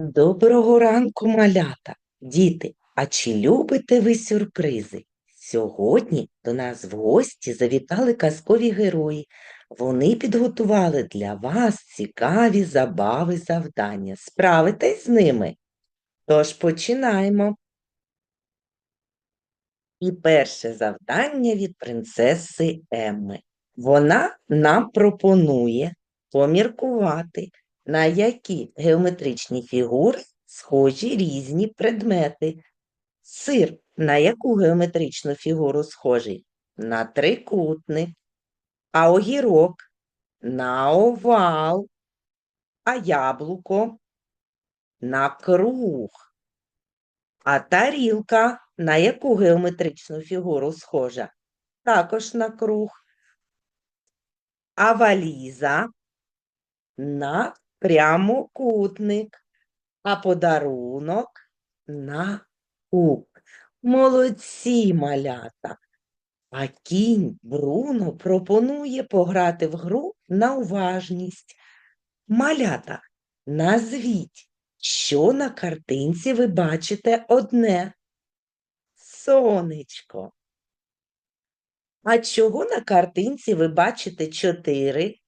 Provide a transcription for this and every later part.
Доброго ранку, малята, діти. А чи любите ви сюрпризи? Сьогодні до нас в гості завітали казкові герої. Вони підготували для вас цікаві забави завдання. Справитесь з ними? Тож починаємо. І перше завдання від принцеси Емми. Вона нам пропонує поміркувати, на які геометричні фігури схожі різні предмети. Сир на яку геометричну фігуру схожий? На трикутник, а огірок на овал, а яблуко на круг. А тарілка на яку геометричну фігуру схожа? Також на круг. А валіза на прямокутник, а подарунок на куб. Молодці малята. А кінь Бруно пропонує пограти в гру на уважність. Малята, назвіть, що на картинці ви бачите одне? Сонечко. А чого на картинці ви бачите чотири?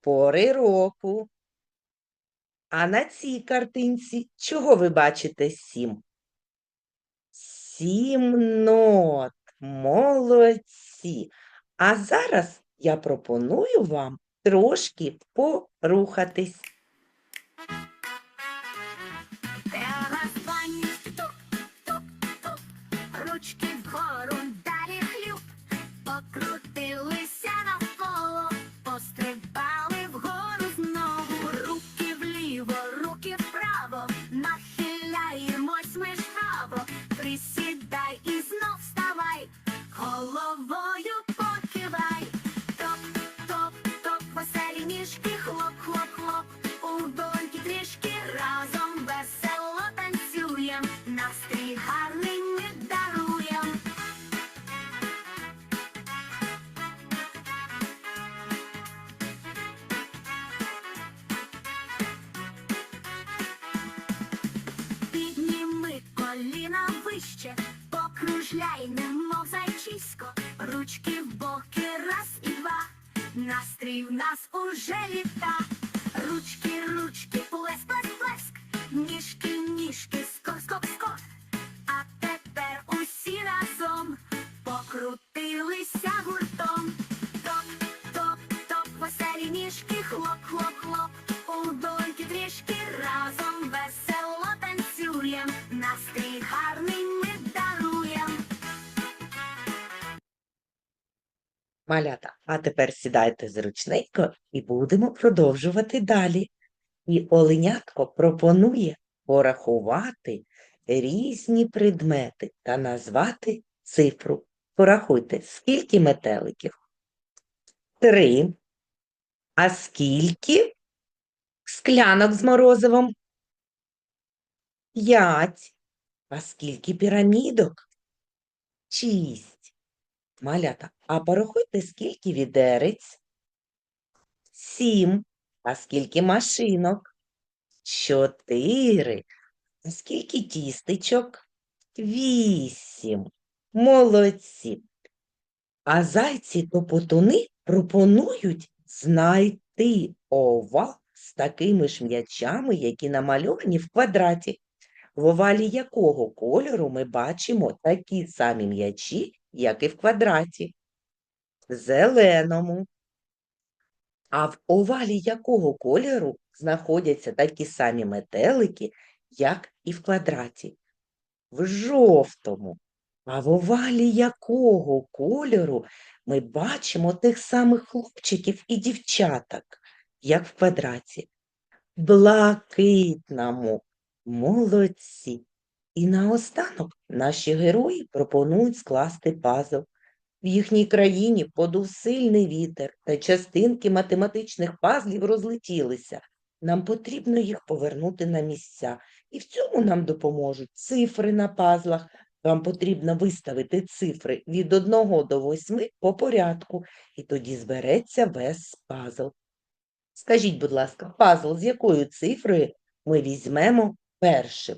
Пори року. А на цій картинці чого ви бачите сім? Сім нот. Молодці. А зараз я пропоную вам трошки порухатись. Ручки вгору, ручки в боки, раз і два, настрій в нас уже літа, ручки, ручки, плеск, плеск, плеск, ніжки, ніжки, скок, скок, скок, Малята, а тепер сідайте зручненько і будемо продовжувати далі. І оленятко пропонує порахувати різні предмети та назвати цифру. Порахуйте, скільки метеликів? Три. А скільки склянок з морозивом? П'ять. А скільки пірамідок? Шість. Малята, а порахуйте, скільки відерець? Сім. А скільки машинок? Чотири. А скільки тістечок? Вісім. Молодці. А зайці топотуни пропонують знайти овал з такими ж м'ячами, які намальовані в квадраті. В овалі якого кольору ми бачимо такі самі м'ячі, як і в квадраті? Зеленому. А в овалі якого кольору знаходяться такі самі метелики, як і в квадраті? В жовтому. А в овалі якого кольору ми бачимо тих самих хлопчиків і дівчаток, як в квадраті? Блакитному. Молодці. І наостанок наші герої пропонують скласти пазл. В їхній країні подув сильний вітер, та частинки математичних пазлів розлетілися. Нам потрібно їх повернути на місця. І в цьому нам допоможуть цифри на пазлах. Вам потрібно виставити цифри від 1 до 8 по порядку, і тоді збереться весь пазл. Скажіть, будь ласка, пазл з якою цифрою ми візьмемо першим?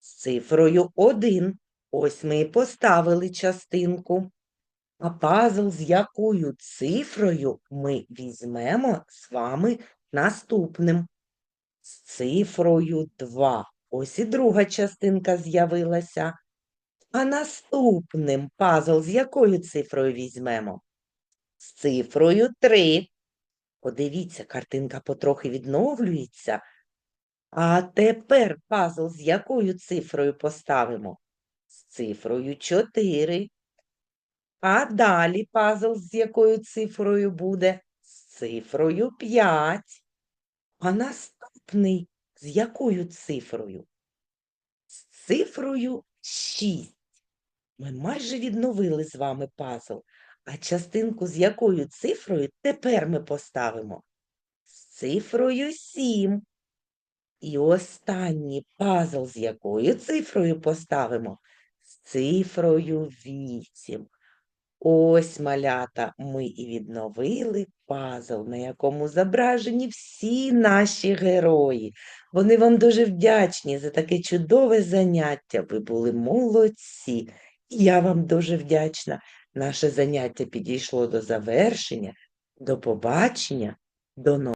З цифрою 1. Ось ми і поставили частинку. А пазл з якою цифрою ми візьмемо з вами наступним? З цифрою 2. Ось і друга частинка з'явилася. А наступним пазл з якою цифрою візьмемо? З цифрою 3. Подивіться, картинка потрохи відновлюється. А тепер пазл з якою цифрою поставимо? З цифрою 4. А далі пазл з якою цифрою буде? З цифрою 5. А наступний з якою цифрою? З цифрою 6. Ми майже відновили з вами пазл. А частинку з якою цифрою тепер ми поставимо? З цифрою 7. І останній пазл з якою цифрою поставимо? З цифрою 8. Ось, малята, ми і відновили пазл, на якому зображені всі наші герої. Вони вам дуже вдячні за таке чудове заняття. Ви були молодці. Я вам дуже вдячна. Наше заняття підійшло до завершення. До побачення, до нових.